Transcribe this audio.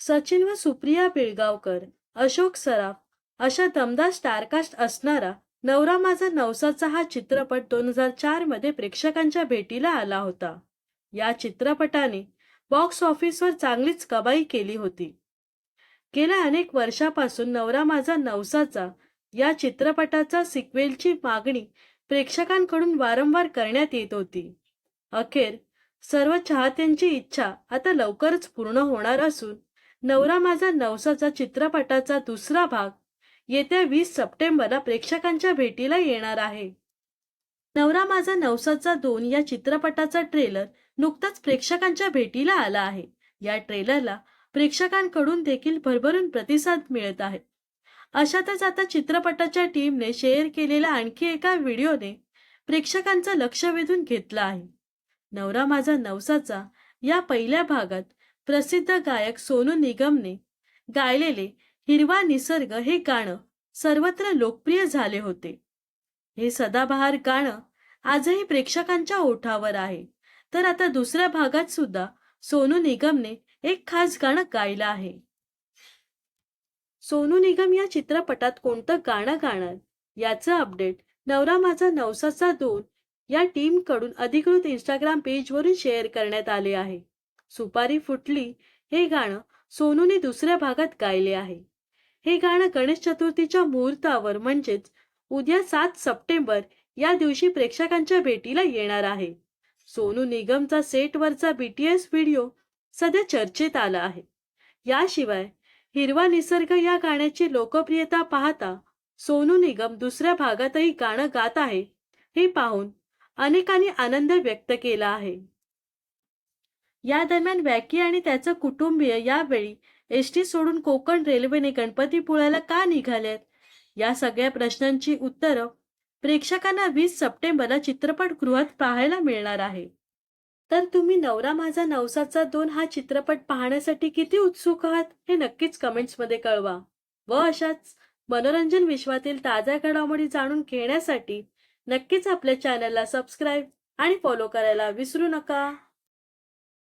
सचिन व सुप्रिया पिळगावकर अशोक सराफ अशा दमदार स्टारकास्ट असणारा नवरा माझा नवसाचा हा चित्रपट दोन हजार चारमध्ये प्रेक्षकांच्या भेटीला आला होता. या चित्रपटाने बॉक्स ऑफिसवर चांगलीच कमाई केली होती. गेल्या अनेक वर्षापासून नवरा माझा नवसाचा या चित्रपटाचा सिक्वेलची मागणी प्रेक्षकांकडून वारंवार करण्यात येत होती. अखेर सर्व चाहत्यांची इच्छा आता लवकरच पूर्ण होणार असून नवरा माझा नवसाचा चित्रपटाचा दुसरा भाग. येत्या वीस सप्टेंबरला प्रेक्षकांच्या भेटीला येणार आहे. नवरा माझा नवसाचा दोन या चित्रपटाचा ट्रेलर नुकताच प्रेक्षकांच्या भेटीला आला आहे. या ट्रेलरला प्रेक्षकांकडून देखील भरभरून प्रतिसाद मिळत आहे. अशातच आता चित्रपटाच्या टीमने शेअर केलेल्या आणखी एका व्हिडिओने प्रेक्षकांचं लक्ष वेधून घेतलं आहे. नवरा माझा नवसाचा या पहिल्या भागात प्रसिद्ध गायक सोनू निगमने गायलेले हिरवा निसर्ग हे गाणं सर्वत्र लोकप्रिय झाले होते. हे सदाबहार गाणं आजही प्रेक्षकांच्या ओठावर आहे. तर आता दुसऱ्या भागात सुद्धा सोनू निगमने एक खास गाणं गायलं आहे. सोनू निगम या चित्रपटात कोणतं गाणं गाणार? याचं अपडेट नवरा माझा नवसाचा दोन या टीमकडून अधिकृत इंस्टाग्राम पेजवरून शेअर करण्यात आले आहे. सुपारी फुटली हे गाणं सोनूने दुसऱ्या भागात गायले आहे. हे गाणं गणेश चतुर्थीच्या मुहूर्तावर म्हणजेच उद्या सात सप्टेंबर या दिवशी प्रेक्षकांच्या भेटीला येणार आहे. सोनू निगमचा सेटवरचा बीटीएस व्हिडिओ सध्या चर्चेत आला आहे. याशिवाय हिरवा निसर्ग या गाण्याची लोकप्रियता पाहता सोनू निगम दुसऱ्या भागातही गाणं गात आहे हे पाहून अनेकांनी आनंद व्यक्त केला आहे. या दरम्यान वॅकी आणि त्याचं कुटुंबीय यावेळी एस टी सोडून कोकण रेल्वेने गणपतीपुळ्याला का निघाल्यात या सगळ्या प्रश्नांची उत्तरं प्रेक्षकांना वीस सप्टेंबरला चित्रपटगृहात पाहायला मिळणार आहे. तर तुम्ही नवरा माझा नवसाचा दोन हा चित्रपट पाहण्यासाठी किती उत्सुक आहात हे नक्कीच कमेंट्समध्ये कळवा. व अशाच मनोरंजन विश्वातील ताज्या घडामोडी जाणून घेण्यासाठी नक्कीच आपल्या चॅनलला सबस्क्राईब आणि फॉलो करायला विसरू नका.